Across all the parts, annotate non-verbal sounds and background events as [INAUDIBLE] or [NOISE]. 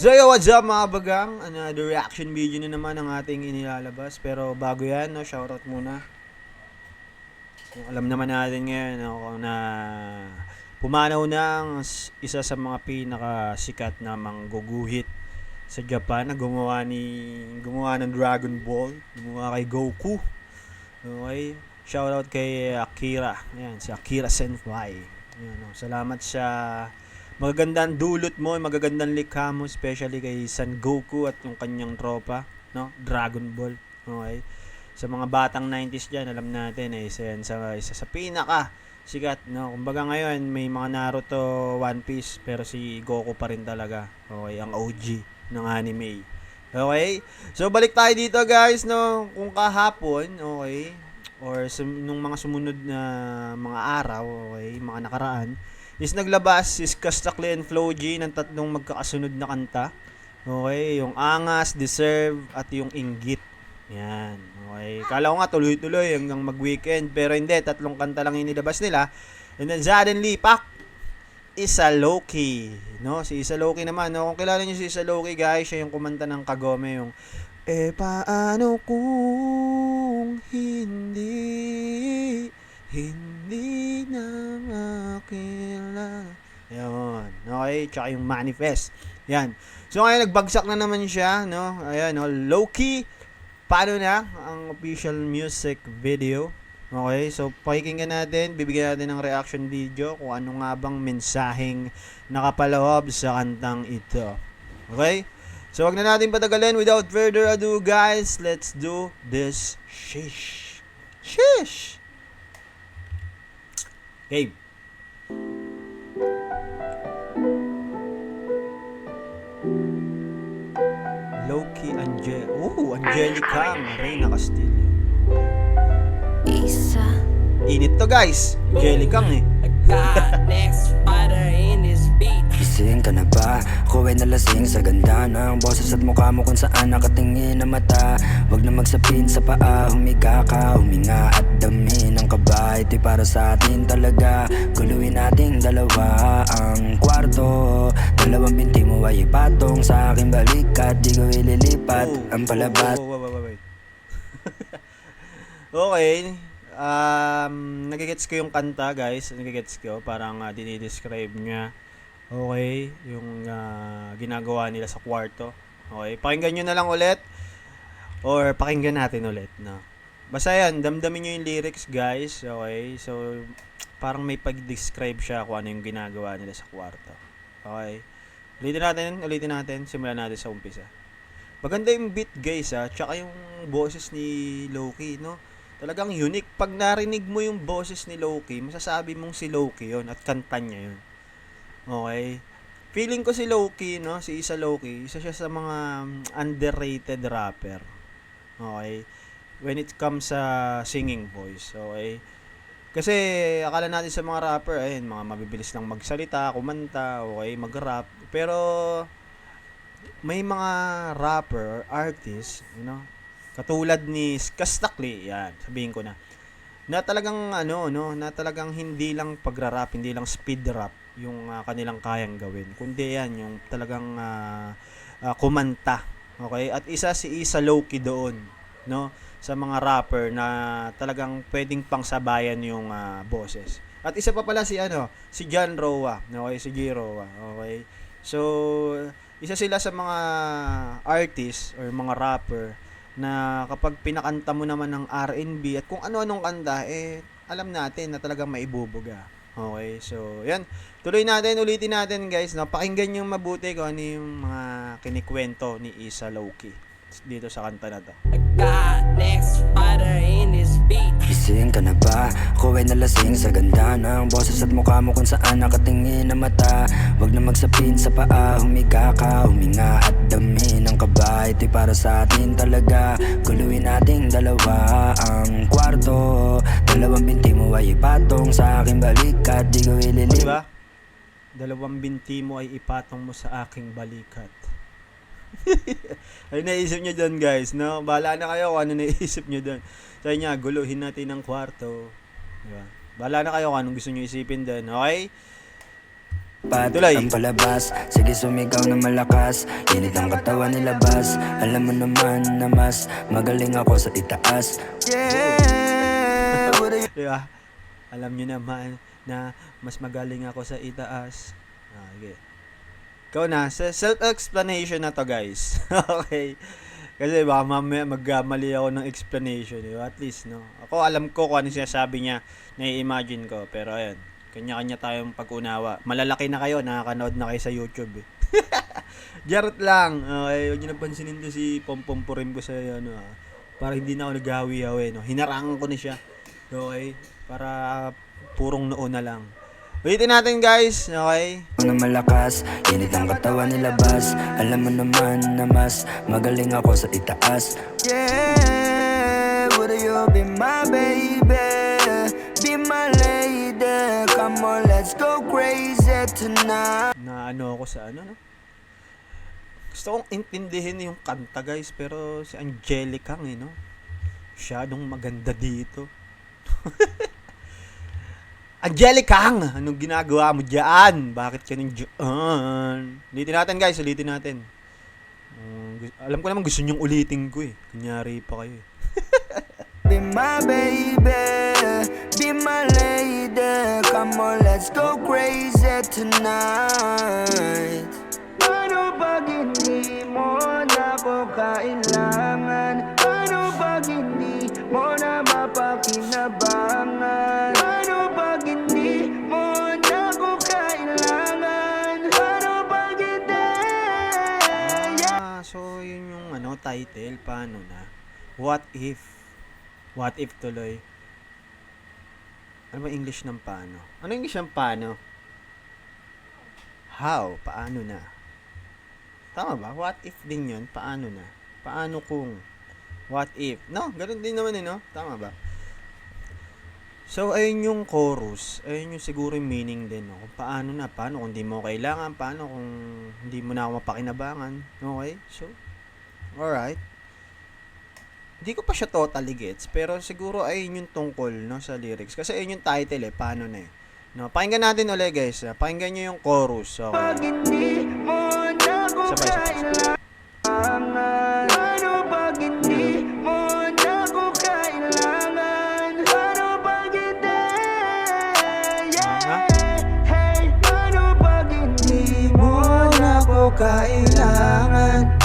So yo, what's up mga bagang? Another reaction video na naman ang ating inilalabas. Pero bago yan, no, shoutout muna. Yung alam naman natin ngayon no, na pumanaw na ang isa sa mga pinakasikat na mangguguhit sa Japan na gumawa ni gumawa ng Dragon Ball, gumawa kay Goku. Okay? Shoutout kay Akira. Ayan, si Akira Senpai. Ayan, no, salamat sa magagandang dulot mo, magagandang likha mo, especially kay San Goku at yung kanyang tropa, no? Dragon Ball. Okay? Sa mga batang 90s diyan, alam natin eh, isa yan sa isa sa pinaka sikat, no? Kumbaga ngayon may mga Naruto, One Piece, pero si Goku pa rin talaga. Okay, ang OG ng anime. Okay? So balik tayo dito, guys, no? Kung kahapon, okay, or sa, nung mga sumunod na mga araw, okay, mga nakaraan, is naglabas si Kastakli and Flo G ng tatlong magkakasunod na kanta. Okay, yung Angas, Deserve, at yung Inggit. Yan. Okay. Kala ko nga tuloy-tuloy hanggang mag-weekend. Pero hindi, tatlong kanta lang inilabas nila. And then suddenly, pak! Isa Loki. No? Si Isa Loki naman. No? Kung kilala niyo si Isa Loki, guys, siya yung kumanta ng Kagome. Yung, eh, paano kung hindi, hindi na makilala. Yun. Okay, tsaka yung manifest. Yan. So ngayon nagbagsak na naman siya, no? Ayan, no? Loki. Paano na ang official music video? Okay, so pakikinggan natin, bibigyan natin ng reaction video kung ano nga bang mensaheng nakapaloob sa kantang ito. Okay? So wag na natin patagalin without further ado guys, let's do this shish. Shish. Okay. Loki Angel. Oh, Angelica Reyna Castillo. Isa Init to guys. Angelica eh. Next fighter in this beat. Gising ka na ba? Ako ay nalasing sa ganda ng boses at mukha mo kung saan nakatingin na mata Huwag na magsapin sa paa, humiga ka, huminga at dami ng kaba Ito'y para sa atin talaga, guluhin nating dalawa ang kwarto Dalawang binti mo ay ipatong sa aking balikat Di ko ililipat ang palabas Oh, wait, wait, [LAUGHS] wait. okay. Um, nagigets ko yung kanta, guys. Nagigets ko. Parang uh, dinidescribe niya. Okay. Yung ah, ginagawa nila sa kwarto. Okay. Pakinggan nyo na lang ulit. Or pakinggan natin ulit. No? Basta yan. Damdamin nyo yung lyrics, guys. Okay. So, parang may pag-describe siya kung ano yung ginagawa nila sa kwarto. Okay. Ulitin natin. Ulitin natin. Simulan natin sa umpisa. Maganda yung beat guys ha, tsaka yung boses ni Loki, no? Talagang unique. Pag narinig mo yung boses ni Loki, masasabi mong si Loki yon at kanta niya yun. Okay? Feeling ko si Loki, no? Si Isa Loki, isa siya sa mga mm, underrated rapper. Okay? When it comes sa singing voice, okay? Kasi akala natin sa mga rapper, ayun, mga mabibilis lang magsalita, kumanta, okay, mag-rap. Pero may mga rapper, artist, you know, katulad ni Kastakli, yan, sabihin ko na, na talagang ano, no, na talagang hindi lang pagra-rap, hindi lang speed rap yung ah, kanilang kayang gawin, kundi yan, yung talagang ah, ah, kumanta, okay? At isa si Isa Loki doon, no, sa mga rapper na talagang pwedeng pangsabayan yung ah, boses. At isa pa pala si ano, si John Roa, okay, si G okay? So, isa sila sa mga artist or mga rapper na kapag pinakanta mo naman ng R&B at kung ano-anong kanta, eh, alam natin na talagang maibubuga. Okay, so, yan. Tuloy natin, ulitin natin guys, no? yung mabuti kung ano yung mga kinikwento ni Isa Loki dito sa kanta na to. God next fighter in. Gising ka na ba? Ako ay nalasing sa ganda ng boses at mukha mo kung saan nakatingin na mata Huwag na magsapin sa paa, humiga ka, huminga at dami ng kaba Ito'y para sa atin talaga, guluhin nating dalawa ang kwarto Dalawang binti mo ay ipatong sa aking balikat, di ko Di ililip ba? Dalawang binti mo ay ipatong mo sa aking balikat. [LAUGHS] ay naisip nyo dun guys, no? Bahala na kayo kung ano naisip nyo Sa inyo, guluhin natin ng kwarto. Di ba? Bahala na kayo kung anong gusto nyo isipin dun, okay? Pat Tuloy. ang palabas Sige sumigaw na malakas Init ang katawan nilabas Alam mo naman na mas Magaling ako sa itaas Yeah [LAUGHS] Di ba? Alam nyo naman na mas magaling ako sa itaas. Ah, okay. Ikaw na, se- self-explanation na to guys. [LAUGHS] okay. Kasi baka mamaya magkamali ako ng explanation. Eh. At least, no? Ako alam ko kung ano sinasabi niya. Nai-imagine ko. Pero ayun, kanya-kanya tayong pag-unawa. Malalaki na kayo, nakakanood na kayo sa YouTube eh. [LAUGHS] Jarot lang. Okay, huwag niyo napansinin to si Pompom Purim ko sa ano ah. Para hindi na ako naghawi-hawi, no? Hinarangan ko na siya. Okay? Para purong noo na lang. Ulitin natin guys, okay? na malakas Init ang katawan nilabas Alam mo naman na mas Magaling ako sa itaas Yeah Would you be my baby Be my lady Come on let's go crazy tonight Na ano ako sa ano, no? Gusto kong intindihin yung kanta guys, pero si Angelica eh, no? Masyadong maganda dito. [LAUGHS] Angelica, anong ginagawa mo diyan? Bakit ka nang diyan? Ulitin natin guys, ulitin natin. Um, alam ko naman gusto nyong ulitin ko eh. Kunyari pa kayo eh. [LAUGHS] Be my baby Be my lady Come on let's go crazy tonight Ano pag hindi mo na ako kailangan? Ano pag hindi mo na mapakinabangan? Title, paano na? What if? What if tuloy? Ano ba English ng paano? Ano English ng paano? How? Paano na? Tama ba? What if din yun? Paano na? Paano kung? What if? No, ganun din naman eh, no? Tama ba? So, ayun yung chorus. Ayun yung siguro yung meaning din, no? Kung paano na, paano kung hindi mo kailangan, paano kung hindi mo na ako mapakinabangan. Okay? So, alright. Hindi ko pa siya totally gets, pero siguro ayun yung tungkol, no, sa lyrics. Kasi ayun yung title eh, paano na eh. No, pakinggan natin ulit guys. ah. Pakinggan nyo yung chorus. Okay. hindi mo na Sabay, sabay, sabay. kailangan?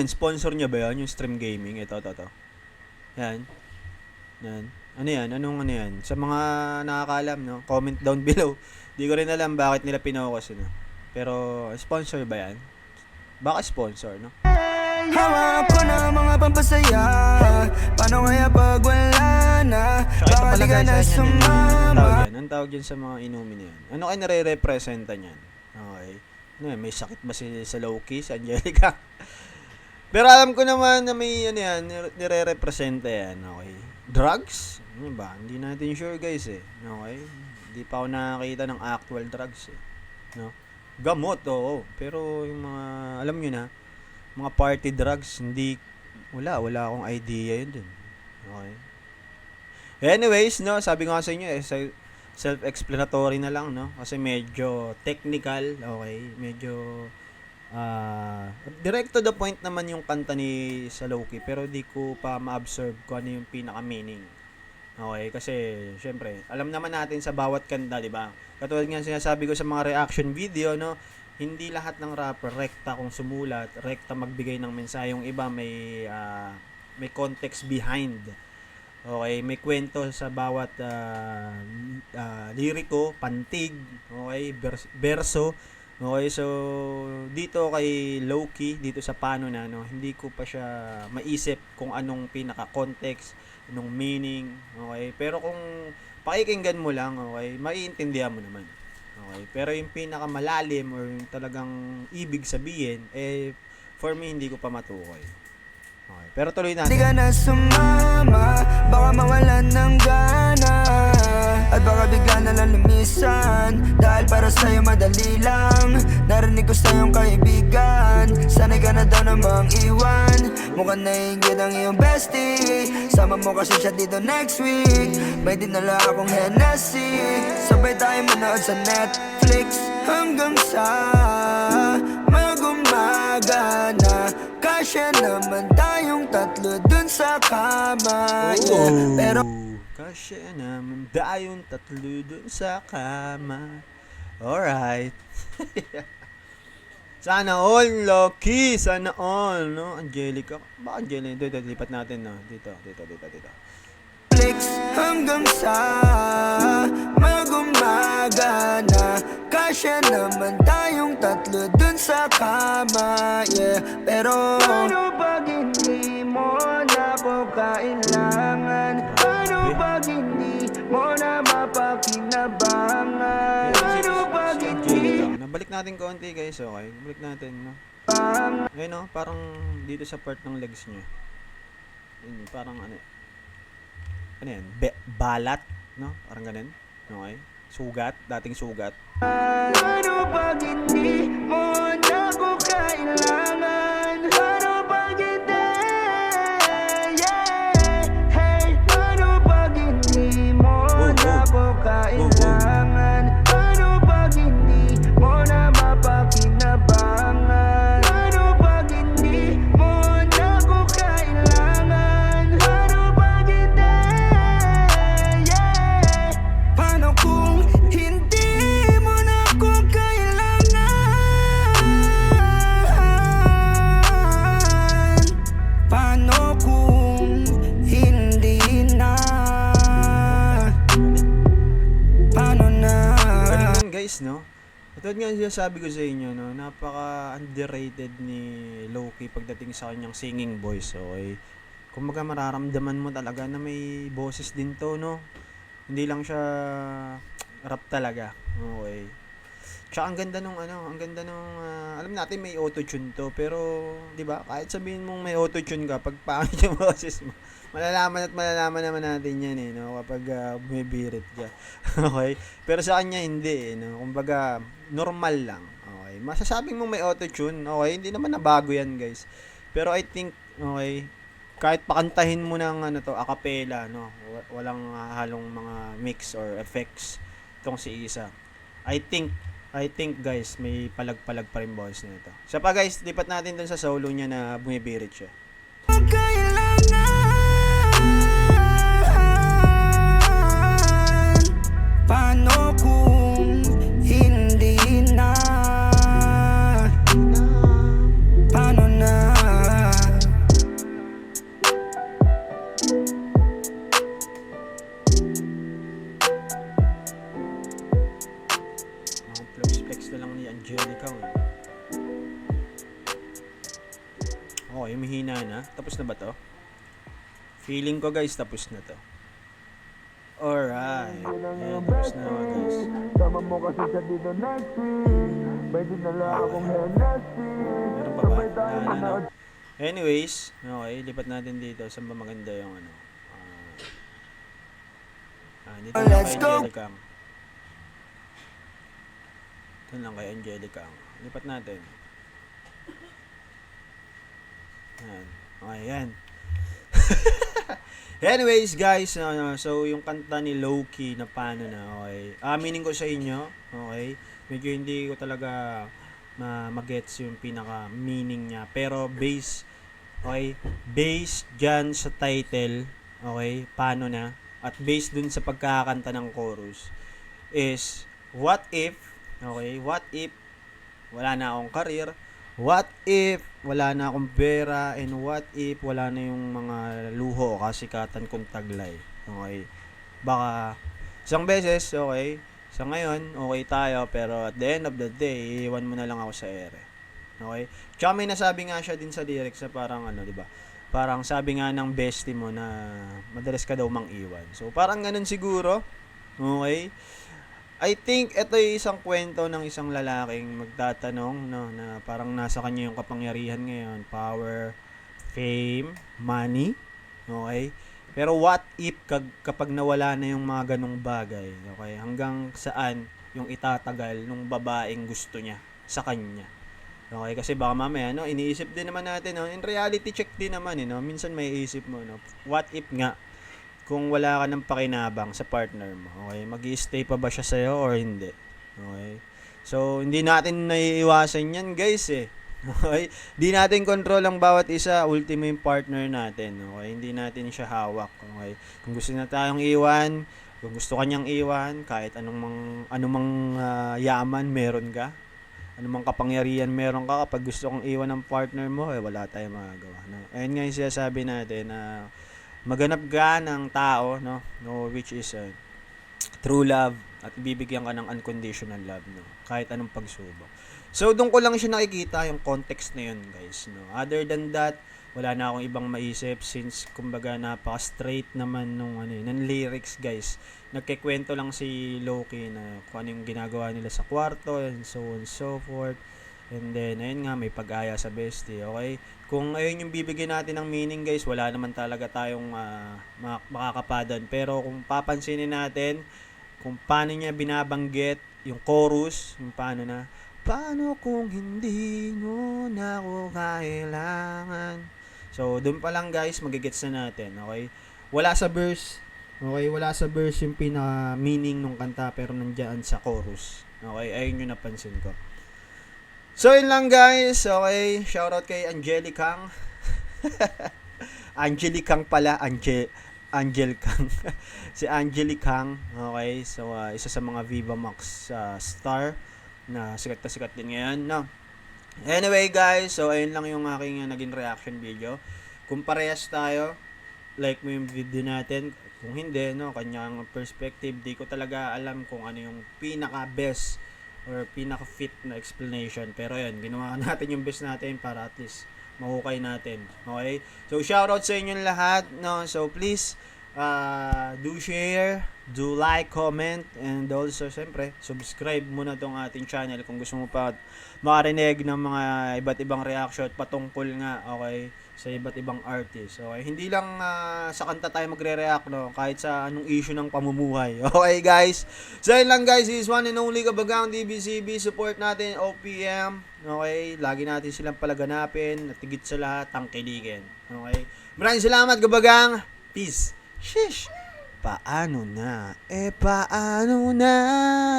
Yan? Sponsor niya ba yan? Yung stream gaming? Ito, ito, ito. Yan. Yan. Ano yan? Anong ano yan? Sa mga nakakaalam, no? Comment down [LAUGHS] below. Di ko rin alam bakit nila pinukas, no? Pero, sponsor ba yan? Baka sponsor, no? Hawak ko na mga pampasaya Paano kaya pag wala na Baka di ka na. Anong sumama? Anong tawag yan sa mga inumin na yan? Ano kayo nare-representa niyan? Okay. Ano yan? May sakit ba si sa Loki, si Angelica? [LAUGHS] Pero alam ko naman na may ano yan, nire- nire-representa yan. Okay. Drugs? Ano ba? Hindi natin sure guys eh. Okay. Hindi pa ako nakakita ng actual drugs eh. No? Gamot, oo. Pero yung mga, alam nyo na, mga party drugs, hindi, wala, wala akong idea yun dun. Okay. Anyways, no, sabi ko sa inyo, eh, se- self-explanatory na lang, no? Kasi medyo technical, okay? Medyo, ah, direct to the point naman yung kanta ni Saloki, pero di ko pa ma-observe kung ano yung pinaka-meaning. Okay, kasi, syempre, alam naman natin sa bawat kanta, di ba? Katulad nga sinasabi ko sa mga reaction video, no? Hindi lahat ng rapper rekta kung sumulat, rekta magbigay ng mensahe. Yung iba may, ah, may context behind. Okay, may kwento sa bawat ah, ah, liriko, pantig, okay, vers- verso. Okay, so dito kay Loki, dito sa paano na no, hindi ko pa siya maisip kung anong pinaka context, anong meaning, okay? Pero kung pakikinggan mo lang, okay, maiintindihan mo naman. Okay, pero yung pinaka malalim or yung talagang ibig sabihin eh for me hindi ko pa matukoy. Okay. Pero tuloy natin. ka na sumama Baka mawalan ng gana. At baka bigla na lang lumisan Dahil para sa'yo madali lang. Narinig ko sa iyong kaibigan Sanay ka na daw namang iwan. Mukhang nainggit ang iyong bestie Sama mo kasi siya dito next week. May dinala akong Hennessy Sabay tayo manood sa Netflix. Hanggang sa magumaga na Kasya naman tayong tatlo dun sa kama yeah. Pero Kasya naman dayong tatlo dun sa kama. Alright. [LAUGHS] Sana all, Loki. Sana all, no? Angelica. Ba Angelica? Dito, dito, lipat natin, no? Dito, dito, dito, dito. Hanggang sa magumaga na Kasya naman tayong tatlo dun sa kama yeah. Pero Paano pag hindi mo na ako kailangan? Paano pag hindi mo na mapakinabangan? Paano pag hindi. Nabalik natin konti, guys, okay? Balik natin, no? Ayun, no? Parang dito sa part ng legs niya. Yun, parang ano, ano yan? Be- balat, no? Parang ganun. Okay? Sugat, dating sugat. Paano pag hindi mo Ito nga yung sabi ko sa inyo, no? Napaka underrated ni Loki pagdating sa kanyang singing voice, okay? Kumbaga mararamdaman mo talaga na may boses din to, no? Hindi lang siya rap talaga, okay? Tsaka ang ganda nung ano, ang ganda nung ah, alam natin may auto-tune to, pero 'di ba? Kahit sabihin mong may auto-tune ka, pag pangit yung [LAUGHS] boses mo, malalaman at malalaman naman natin 'yan eh, no? Kapag ah, bumibirit ka. [LAUGHS] okay? Pero sa kanya hindi, eh, no? Kumbaga normal lang. Okay? Masasabing mong may auto-tune, okay? Hindi naman nabago 'yan, guys. Pero I think okay, kahit pakantahin mo ng ano to, acapella, no? Wa- Walang ah, halong mga mix or effects tong si Isa. I think I think guys, may palag-palag pa rin boses na ito. Siya pa guys, lipat natin dun sa solo niya na bumibirit siya. Paano kung Okay, mahina na. Tapos na ba to? Feeling ko guys, tapos na to. Alright. Ayan, tapos na guys. Sama mo kasi siya dito next week May dinala akong Hennessy Meron pa ba? Na? Anyways, okay, lipat natin dito. Saan ba maganda yung ano? Ah, ah dito lang Let's kay go. Angelica. Dito lang kay Angelica. Lipat natin. Yan. Okay, yan. [LAUGHS] Anyways, guys, ano, so yung kanta ni Loki na paano na, okay. Aminin ko sa inyo, okay. Medyo hindi ko talaga ma magets yung pinaka meaning niya. Pero base, okay, based dyan sa title, okay, paano na, at based dun sa pagkakanta ng chorus, is, what if, okay, what if, wala na akong career, what if, wala na akong pera, and what if, wala na yung mga luho, kasikatan kong taglay, okay, baka, isang beses, okay, sa ngayon, okay tayo, pero at the end of the day, iiwan mo na lang ako sa ere. Okay? Tsaka may nasabi nga siya din sa lyrics na parang ano, di ba? Parang sabi nga ng bestie mo na madalas ka daw mang iwan. So, parang ganun siguro. Okay? I think ito ay isang kwento ng isang lalaking magtatanong no na parang nasa kanya yung kapangyarihan ngayon, power, fame, money, okay? Pero what if kag, kapag nawala na yung mga ganong bagay, okay? Hanggang saan yung itatagal nung babaeng gusto niya sa kanya. Okay, kasi baka mamaya, no, iniisip din naman natin, no, in reality check din naman, eh, no, minsan may isip mo, no, what if nga, kung wala ka ng pakinabang sa partner mo, okay, mag stay pa ba siya sa'yo or hindi? Okay, so, hindi natin naiiwasan yan, guys, eh. [LAUGHS] Okay? Di natin control ang bawat isa, ultimo yung partner natin. Okay? Hindi natin siya hawak. Okay? Kung gusto na tayong iwan, kung gusto kanyang iwan, kahit anong mang, anumang ah, yaman meron ka, anumang kapangyarihan meron ka, kapag gusto kong iwan ng partner mo, eh, wala tayong magagawa. No? Ayun nga yung sinasabi natin na maganap ka ng tao, no? no which is uh, true love at ibibigyan ka ng unconditional love, no? Kahit anong pagsubok. So, doon ko lang siya nakikita yung context na yun, guys, no? Other than that, wala na akong ibang maisip since kumbaga napaka-straight naman nung ano eh, ng lyrics, guys. Nagkikwento lang si Loki na kung ano yung ginagawa nila sa kwarto and so on and so forth. And then, ayun nga, may pag-aya sa bestie, okay? Kung ayun yung bibigyan natin ng meaning, guys, wala naman talaga tayong mak- makakapadan. Pero kung papansinin natin, kung paano niya binabanggit yung chorus, yung paano na, Paano kung hindi mo na ako kailangan? So, doon pa lang guys, magigets na natin, okay? Wala sa verse, okay? Wala sa verse yung pinaka-meaning ng kanta, pero nandiyan sa chorus. Okay? Ayun yung napansin ko. So, yun lang guys, okay? Shoutout kay Angelicang. [LAUGHS] Angelicang pala, Angel, Angel Kang. [LAUGHS] si Angelic Kang, okay? So, ah, isa sa mga Viva Max ah, star na sikat na sikat din ngayon, no? Anyway, guys, so ayun lang yung aking uh, naging reaction video. Kung parehas tayo, like mo yung video natin. Kung hindi, no, kanyang perspective, di ko talaga alam kung ano yung pinaka-best or pinaka-fit na explanation. Pero yun, ginawa [LAUGHS] natin yung best natin para at least mahukay natin. Okay? So, shoutout sa inyong lahat. No? So, please, uh, do share, do like, comment, and also, siyempre, subscribe muna tong ating channel kung gusto mo pa makarinig ng mga iba't ibang reaction patungkol nga, okay, sa iba't ibang artist. Okay, hindi lang ah, sa kanta tayo magre-react, no, kahit sa anong issue ng pamumuhay. [LAUGHS] Okay, guys? So, yun lang, guys. This is one and only Kabagang DBCB. Support natin, OPM. Okay, lagi natin silang palaganapin at sa lahat, tangkiligin. Okay, maraming salamat, Kabagang. Peace. Shish. Paano na? Eh, paano na?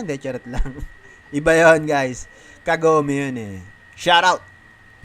Hindi, charot lang. [LAUGHS] Iba yon guys. Kagome yun eh. Shout out!